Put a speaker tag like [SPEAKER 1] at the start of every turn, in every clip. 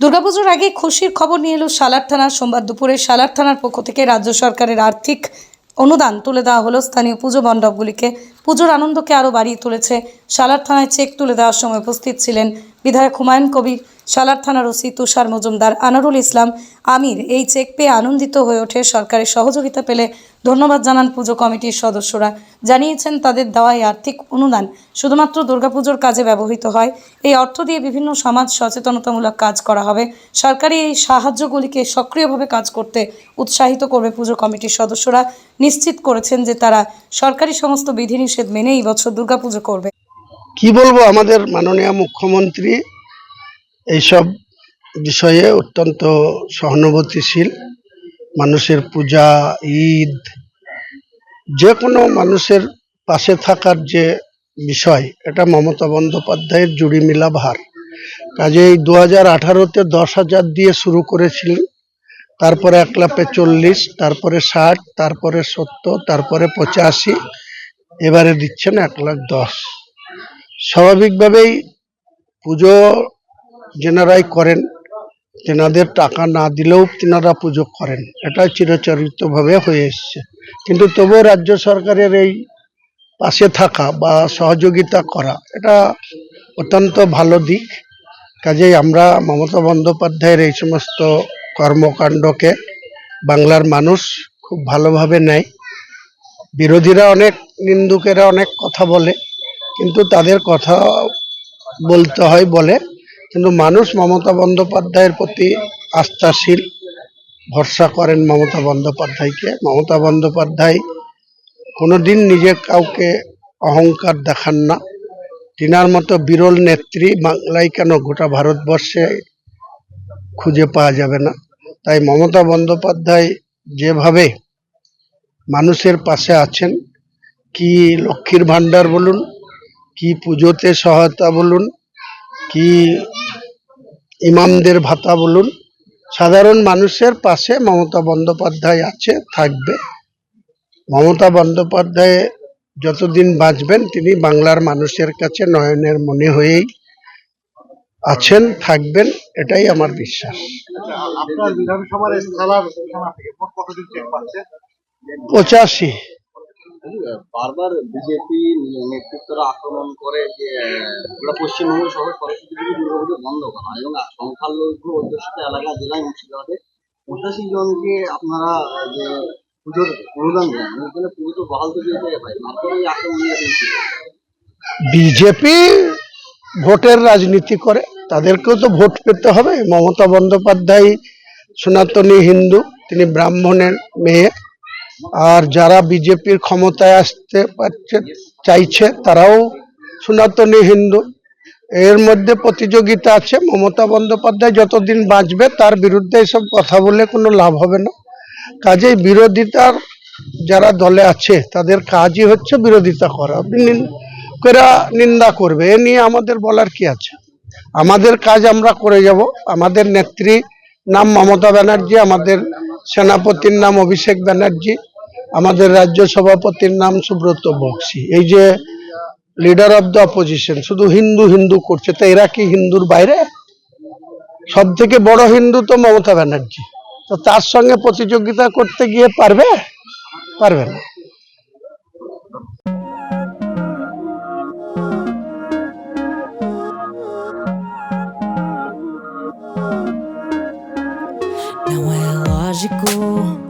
[SPEAKER 1] দুর্গাপুজোর আগে খুশির খবর নিয়ে এলো সালার থানার সোমবার দুপুরে সালার থানার পক্ষ থেকে রাজ্য সরকারের আর্থিক অনুদান তুলে দেওয়া হলো। স্থানীয় পুজো মণ্ডপগুলিকে পুজোর আনন্দকে আরও বাড়িয়ে তুলেছে। সালার থানায় চেক তুলে দেওয়ার সময় উপস্থিত ছিলেন বিধায়ক হুমায়ুন কবির, সালার থানার ওসি তুষার মজুমদার, আনারুল ইসলাম, আমির। এই চেক পেয়ে আনন্দিত হয়ে ওঠে সরকারের সহযোগিতা পেলে ধন্যবাদ জানান পুজো কমিটির সদস্যরা। জানিয়েছেন, তাদের দেওয়া এই আর্থিক অনুদান শুধুমাত্র দুর্গাপুজোর কাজে ব্যবহৃত হয়। এই অর্থ দিয়ে বিভিন্ন সমাজ সচেতনতামূলক কাজ করা হবে। সরকারি এই সাহায্যগুলিকে সক্রিয়ভাবে কাজ করতে উৎসাহিত করবে পুজো কমিটির সদস্যরা। নিশ্চিত করেছেন যে তারা সরকারি সমস্ত বিধিনিষেধ মেনে এই বছর দুর্গাপুজো করবে।
[SPEAKER 2] কি বলব, আমাদের মাননীয় মুখ্যমন্ত্রী এইসব বিষয়ে অত্যন্ত সহানুভূতিশীল। মানুষের পূজা, ঈদ যে কোনো মানুষের পাশে থাকার যে বিষয়, এটা মমতা বন্দ্যোপাধ্যায়ের জুড়ি মিলা ভার কাজেই দু হাজার আঠারোতে দশ হাজার দিয়ে শুরু করেছিলেন, তারপরে এক লাফে চল্লিশ, তারপরে ষাট, তারপরে সত্তর, তারপরে পঁচাশি, এবারে দিচ্ছেন এক লাখ দশ। স্বাভাবিকভাবেই পুজো যেনারাই করেন তেনাদের টাকা না দিলেও তেনারা পুজো করেন। এটা চিরচরিতভাবে হয়ে এসছে। কিন্তু তবুও রাজ্য সরকারের এই পাশে থাকা বা সহযোগিতা করা, এটা অত্যন্ত ভালো দিক। কাজেই আমরা মমতা বন্দ্যোপাধ্যায়ের এই সমস্ত কর্মকাণ্ডকে বাংলার মানুষ খুব ভালোভাবে নেয়। বিরোধীরা অনেক, নিন্দুকেরা অনেক কথা বলে, কিন্তু তাদের কথা বলতে হয় বলে কিন্তু মানুষ মমতা বন্দ্যোপাধ্যায়ের প্রতি আস্থাশীল, ভরসা করেন মমতা বন্দ্যোপাধ্যায়কে। মমতা বন্দ্যোপাধ্যায় কোনোদিন নিজে কাউকে অহংকার দেখান না। তিনার মতো বিরল নেত্রী বাংলায় কেন গোটা ভারতবর্ষে খুঁজে পাওয়া যাবে না? তাই মমতা বন্দ্যোপাধ্যায় যেভাবে মানুষের পাশে আছেন, কি লক্ষ্মীর ভাণ্ডার বলুন, কি পুজোতে সহায়তা বলুন, কি ইমামদের ভাতা বলুন সাধারণ মানুষের পাশে মমতা বন্দ্যোপাধ্যায় আছে থাকবে। মমতা বন্দ্যোপাধ্যায় যতদিন বাঁচবেন তিনি বাংলার মানুষের কাছে নয়নের মনে হয়েই আছেন থাকবেন এটাই আমার বিশ্বাস। পঁচাশি।
[SPEAKER 3] বারবার বিজেপি নেতৃত্বরা আক্রমণ করে যে গোটা পশ্চিমবঙ্গ সহ সরস্বতী পুজো দুর্গাপুজো বন্ধ করা এবং সংখ্যালঘু অধ্যুষিত এলাকা জেলায় মুর্শিদাবাদে পঁচাশি জনকে আপনারা যে পুজোর অনুদান দেন এখানে পুজো তো বহাল তো তারপরে এই আক্রমণ
[SPEAKER 2] বিজেপি ভোটের রাজনীতি করে, তাদেরকেও তো ভোট পেতে হবে। মমতা বন্দ্যোপাধ্যায়, সনাতনী হিন্দু, তিনি ব্রাহ্মণের মেয়ে। আর যারা বিজেপির ক্ষমতায় আসতে পারছে, চাইছে, তারাও সনাতনী হিন্দু। এর মধ্যে প্রতিযোগিতা আছে, মমতা বন্দ্যোপাধ্যায় যতদিন বাঁচবে, তার বিরুদ্ধে এসব কথা বলে কোনো লাভ হবে না। কাজেই বিরোধিতার যারা দলে আছে, তাদের কাজই হচ্ছে বিরোধিতা করা। করা নিন্দা করবে, এ নিয়ে আমাদের বলার কি আছে? আমাদের কাজ আমরা করে যাব। আমাদের নেত্রী নাম মমতা ব্যানার্জি, আমাদের সেনাপতির নাম অভিষেক ব্যানার্জি আমাদের রাজ্য সভাপতির নাম সুব্রত বক্সি। এই যে লিডার অফ দ্য অপোজিশন শুধু হিন্দু হিন্দু করছে, তো এরা কি হিন্দুর বাইরে? সব থেকে বড় হিন্দু তো মমতা ব্যানার্জি। তো তার সঙ্গে প্রতিযোগিতা করতে গিয়ে পারবে? পারবে না।
[SPEAKER 4] Que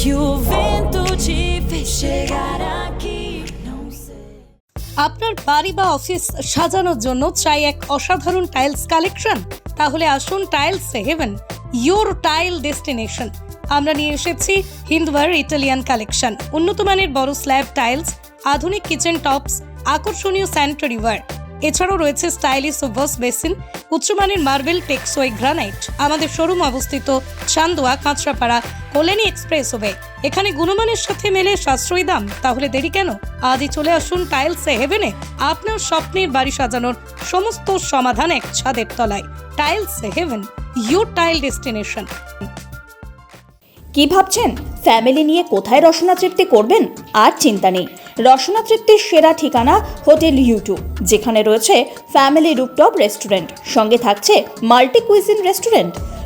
[SPEAKER 4] que o vento te fez chegar aqui?
[SPEAKER 1] আপনার বাড়ি বা অফিস সাজানোর জন্য চাই এক অসাধারণ টাইলস কালেকশন। তাহলে আসুন tiles heaven, your tile destination. আমরা নিয়ে এসেছি হিন্দওয়ার ইটালিয়ান কালেকশন। উন্নত মানের বড় স্ল্যাব টাইলস, আধুনিক কিচেন টপস, আকর্ষণীয় স্যানিটারি ওয়্যার। এছাড়াও রয়েছে স্টাইলিশ ওভার্স বেসিন, উচ্চমানের মার্বেল টেক্সোই গ্রানাইট। আমাদের শোরুম অবস্থিত চান্দোয়া, কাঁচরাপাড়া কল্যাণী এক্সপ্রেস ওয়ে এখানে গুণমানের সাথে মেলে সাশ্রয়ী দাম। তাহলে দেরি কেন? আজই চলে আসুন টাইলস হেভেনে। আপনার স্বপ্নের বাড়ি সাজানোর সমস্ত সমাধান এক ছাদের তলায়। Tiles heaven, your tile destination.
[SPEAKER 5] কি ভাবছেন? ফ্যামিলি নিয়ে কোথায় রসনা তৃপ্তি করবেন? আর চিন্তা নেই। রসনা তৃপ্তির সেরা ঠিকানা হোটেল ইউটিউব যেখানে রয়েছে ফ্যামিলি রুপটপ রেস্টুরেন্ট। সঙ্গে থাকছে multi cuisine restaurant.